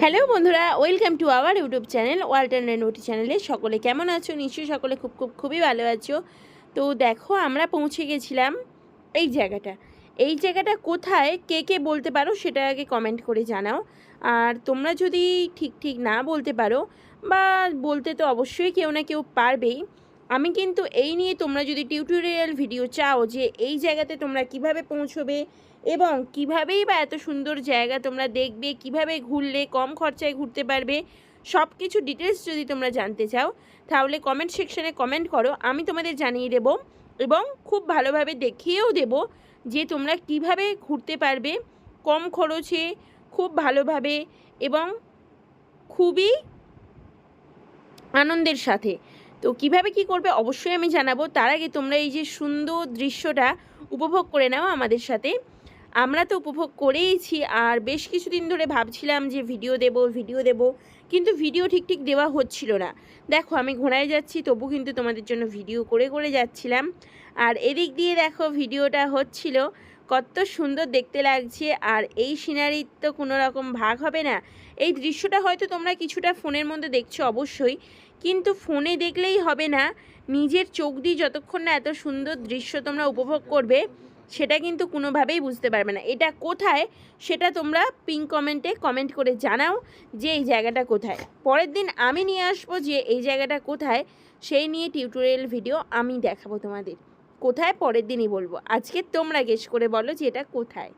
Hello বন্ধুরা, welcome to our YouTube channel Walter নোটি চ্যানেলে সকলে কেমন আছো? নিশ্চয়ই সকলে খুব খুব খুবই ভালো আছো। তো দেখো, আমরা পৌঁছে গেছিলাম এই জায়গাটা। এই জায়গাটা কোথায়, কে কে বলতে পারো সেটা আগে কমেন্ট করে জানাও। আর তোমরা যদি ঠিক ঠিক না বলতে পারো, বা বলতে তো অবশ্যই কেউ না কেউ পারবেই আমি কিন্তু এই নিয়ে তোমরা যদি টিউটোরিয়াল ভিডিও চাও যে এই জায়গাতে তোমরা কীভাবে পৌঁছবে এবং কিভাবেই বা এত সুন্দর জায়গা তোমরা দেখবে, কীভাবে ঘুরলে, কম খরচায় ঘুরতে পারবে সব কিছু ডিটেলস যদি তোমরা জানতে চাও, তাহলে কমেন্ট সেকশানে কমেন্ট করো, আমি তোমাদের জানিয়ে দেব এবং খুব ভালোভাবে দেখিয়েও দেব যে তোমরা কীভাবে ঘুরতে পারবে, কম খরচে, খুব ভালোভাবে এবং খুবই আনন্দের সাথে। তো কীভাবে কি করবে অবশ্যই আমি জানাব। তার আগে তোমরা এই যে সুন্দর দৃশ্যটা উপভোগ করে নাও আমাদের সাথে। আমরা তো উপভোগ করেইছি আর বেশ কিছুদিন ধরে ভাবছিলাম যে ভিডিও দেব ভিডিও দেব, কিন্তু ভিডিও ঠিক ঠিক দেওয়া হচ্ছিল না। দেখো আমি ঘোড়ায় যাচ্ছি, তবু কিন্তু তোমাদের জন্য ভিডিও করে করে যাচ্ছিলাম। আর এদিক দিয়ে দেখো ভিডিওটা হচ্ছিল। কত সুন্দর দেখতে লাগছে আর এই সিনারির তো কোনো রকম ভাগ হবে না। এই দৃশ্যটা হয়তো তোমরা কিছুটা ফোনের মধ্যে দেখছ অবশ্যই, কিন্তু ফোনে দেখলেই হবে না। নিজের চোখ দিয়ে যতক্ষণ না এত সুন্দর দৃশ্য তোমরা উপভোগ করবে, সেটা কিন্তু কোনোভাবেই বুঝতে পারবে না। এটা কোথায় সেটা তোমরা পিঙ্ক কমেন্টে কমেন্ট করে জানাও যে এই জায়গাটা কোথায়। পরের দিন আমি নিয়ে আসব যে এই জায়গাটা কোথায়, সেই নিয়ে টিউটোরিয়াল ভিডিও আমি দেখাবো তোমাদের। কোথায় পরের দিনই বলব? আজকে তোমরা গেস করে বলো যে এটা কোথায়।